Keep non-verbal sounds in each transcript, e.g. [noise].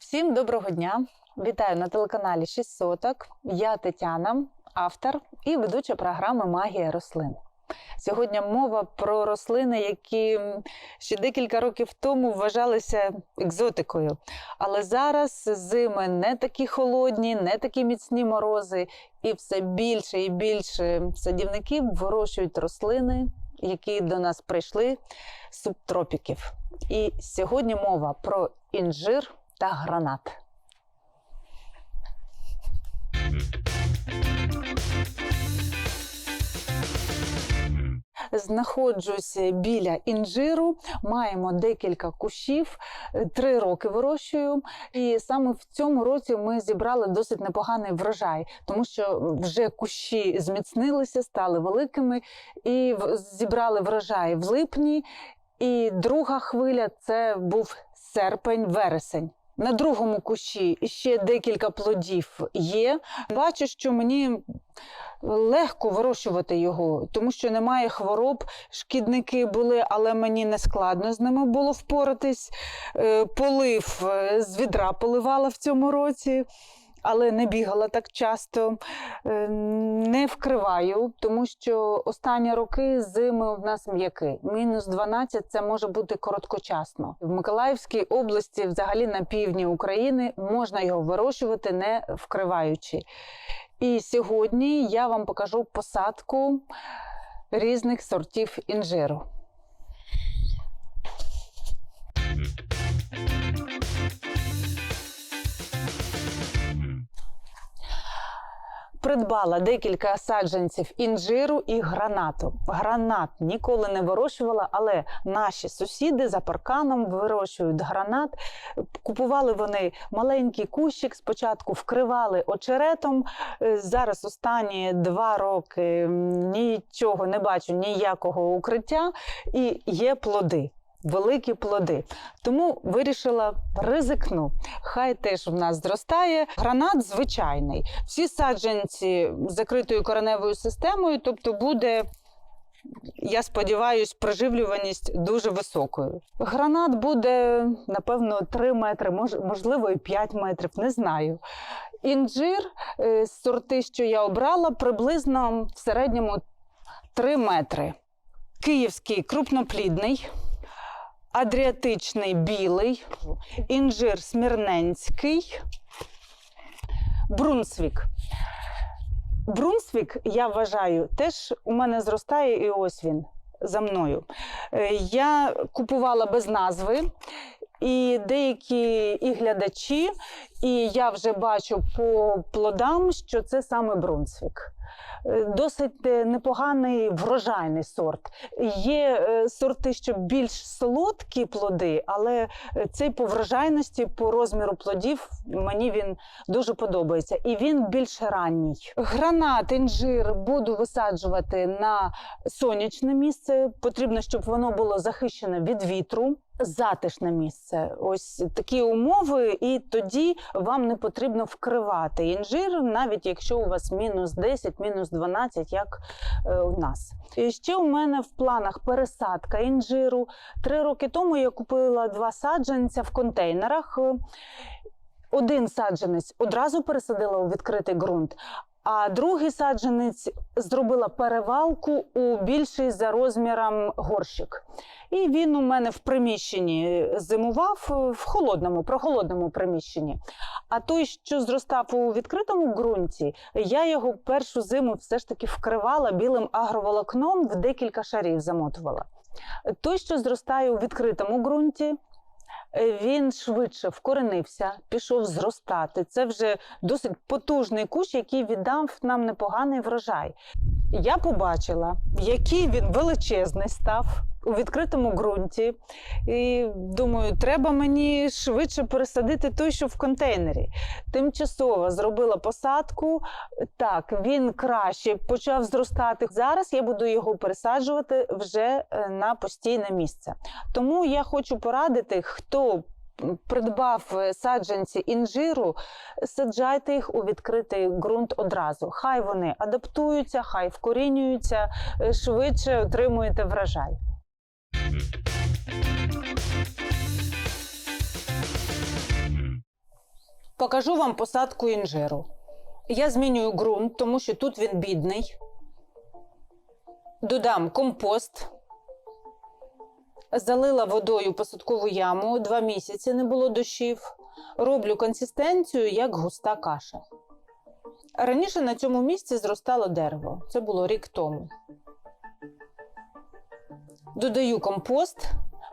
Всім доброго дня! Вітаю на телеканалі 6 соток. Я Тетяна, автор і ведуча програми Магія рослин. Сьогодні мова про рослини, які ще декілька років тому вважалися екзотикою. Але зараз зими не такі холодні, не такі міцні морози, і все більше і більше садівників вирощують рослини, які до нас прийшли з субтропіків. І сьогодні мова про інжир та гранат. Знаходжуся біля інжиру, маємо декілька кущів, три роки вирощую. І саме в цьому році ми зібрали досить непоганий врожай, тому що вже кущі зміцнилися, стали великими і зібрали врожай в липні. І друга хвиля це був серпень-вересень. На другому кущі ще декілька плодів є. Бачу, що мені легко вирощувати його, тому що немає хвороб. Шкідники були, але мені не складно з ними було впоратись. Е, Полив е, з відра поливала в цьому році. Але не бігала так часто, Е, не вкриваю, тому що останні роки зими у нас м'які. Мінус 12 це може бути короткочасно. В Миколаївській області, взагалі на півдні України, можна його вирощувати не вкриваючи. І сьогодні я вам покажу посадку різних сортів інжиру. Придбала декілька саджанців інжиру і гранату. Гранат ніколи не вирощувала, але наші сусіди за парканом вирощують гранат. Купували вони маленький кущик, спочатку вкривали очеретом. Е, Зараз останні два роки нічого не бачу, ніякого укриття, і є плоди. Великі плоди. Тому вирішила ризикну. Хай теж в нас зростає. Гранат звичайний. Всі саджанці з закритою кореневою системою, тобто буде. Я сподіваюся, приживлюваність дуже високою. Гранат буде, напевно, 3 метри, можливо, і 5 метрів, не знаю. Інжир, е, сорти, що я обрала, приблизно в середньому 3 метри. Київський крупноплідний, адріатичний білий, інжир смірненський, брунсвік. Брунсвік, я вважаю, теж у мене зростає, і ось він за мною. Е, Я купувала без назви, і деякі і глядачі, і я вже бачу по плодам, що це саме Брунсвік. Е, Досить е, непоганий врожайний сорт. Є е, сорти, що більш солодкі плоди, але цей по врожайності, по розміру плодів, мені він дуже подобається. І він більш ранній. Гранат, інжир буду висаджувати на сонячне місце. Потрібно, щоб воно було захищене від вітру. Затишне місце, ось такі умови, і тоді вам не потрібно вкривати інжир, навіть якщо у вас мінус 10, мінус 12, як е, у нас. І ще у мене в планах пересадка інжиру. Три роки тому я купила два саджанця в контейнерах. Один саджанець одразу пересадила у відкритий ґрунт. А другий саджанець зробила перевалку у більший за розміром горщик. І він у мене в приміщенні зимував в холодному, прохолодному приміщенні. А той, що зростав у відкритому ґрунті, я його першу зиму все ж таки вкривала білим агроволокном в декілька шарів замотувала. Той, що зростає у відкритому ґрунті, він швидше вкоренився, пішов зростати. Це вже досить потужний кущ, який віддав нам непоганий врожай. Я побачила, який він величезний став у відкритому ґрунті. І думаю, треба мені швидше пересадити той, що в контейнері. Тимчасово зробила посадку. Так, він краще почав зростати. Зараз я буду його пересаджувати вже е, на постійне місце. Тому я хочу порадити, хто придбав е, саджанці інжиру, саджайте їх у відкритий ґрунт одразу. Хай вони адаптуються, хай вкорінюються, е, швидше отримуєте врожай. Покажу вам посадку інжиру. Я змінюю ґрунт, тому що тут він бідний. Додам компост. Залила водою посадкову яму, два місяці не було дощів. Роблю консистенцію як густа каша. Раніше на цьому місці зростало дерево. Це було рік тому. Додаю компост.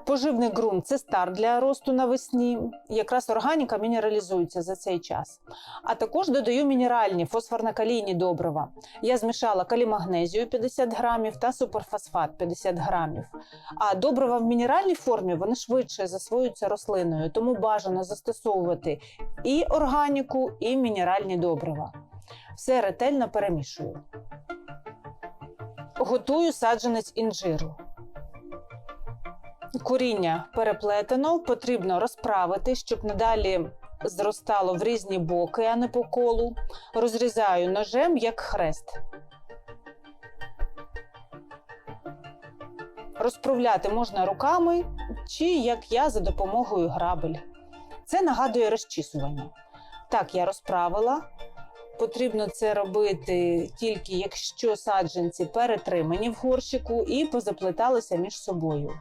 Поживний ґрунт це старт для росту навесні. Якраз органіка мінералізується за цей час. А також додаю мінеральні фосфорно-калійні добрива. Я змішала калімагнезію 50 грамів та суперфосфат 50 грамів. А добрива в мінеральній формі вони швидше засвоюються рослиною, тому бажано застосовувати і органіку, і мінеральні добрива. Все ретельно перемішую. Готую саджанець інжиру. Коріння переплетено, потрібно розправити, щоб надалі зростало в різні боки, а не по колу. Розрізаю ножем як хрест. Розправляти можна руками чи, як я, за допомогою грабель. Це нагадує розчісування. Так, я розправила. Потрібно це робити тільки якщо саджанці перетримані в горщику і позаплеталися між собою.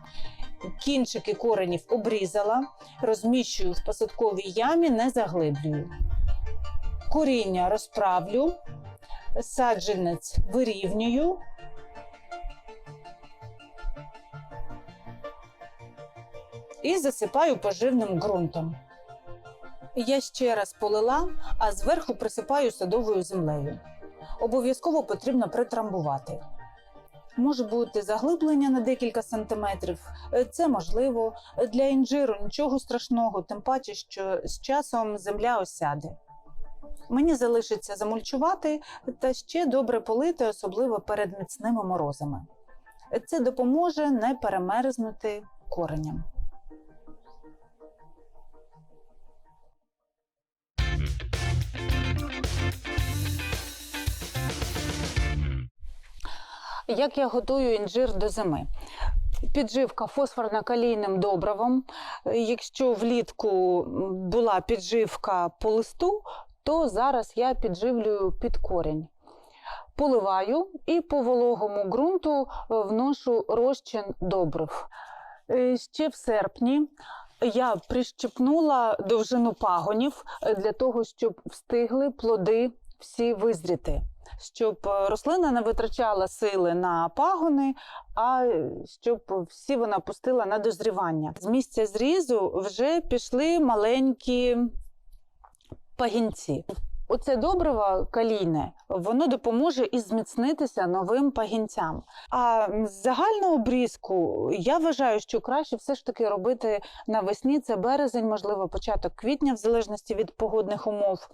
Кінчики коренів обрізала, розміщую в посадковій ямі, не заглиблюю. Коріння розправлю, саджанець вирівнюю. І засипаю поживним ґрунтом. Я ще раз полила, а зверху присипаю садовою землею. Обов'язково потрібно притрамбувати. Може бути заглиблення на декілька сантиметрів. Е, Це можливо. Для інжиру нічого страшного, тим паче, що з часом земля осяде. Мені залишиться замульчувати та ще добре полити, особливо перед міцними морозами. Це допоможе не перемерзнути кореням. Як я готую інжир до зими? Підживка фосфорно-калійним добривом. Якщо влітку була підживка по листу, то зараз я підживлюю під корінь. Поливаю і по вологому ґрунту вношу розчин добрив. Е, Ще в серпні я прищепнула довжину пагонів е, для того, щоб встигли плоди всі визріти щоб е, рослина не витрачала сили на пагони, а е, щоб всі вона пустила на дозрівання. З місця зрізу вже пішли маленькі пагінці. Оце добриво калійне, воно допоможе і зміцнитися новим пагінцям. А з загального обрізку я вважаю, що краще все ж таки робити навесні. Це березень, можливо, початок квітня, в залежності від погодних умов.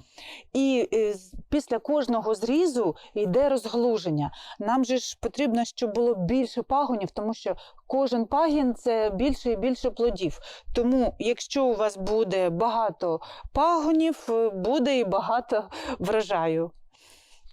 І е, після кожного зрізу йде розглуження. Нам же ж потрібно, щоб було більше пагонів, тому що кожен пагін це більше і більше плодів. Тому, якщо у вас буде багато пагонів, е, буде і багато [laughs] врожаю.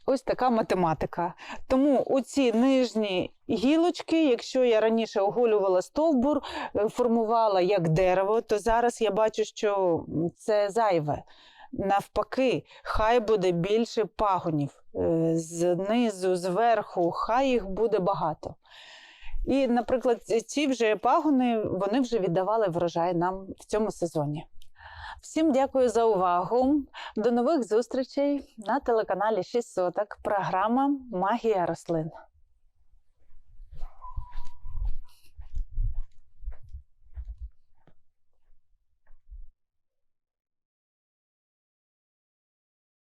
Ось така математика. Тому оці нижні гілочки, якщо я раніше оголювала стовбур, е, формувала як дерево, то зараз я бачу, що це зайве. Навпаки, хай буде більше пагонів е, знизу, зверху, хай їх буде багато. І, наприклад, ці вже пагони вони вже віддавали врожай нам в цьому сезоні. Всім дякую за увагу. До нових зустрічей на телеканалі 6 соток. Програма Магія рослин.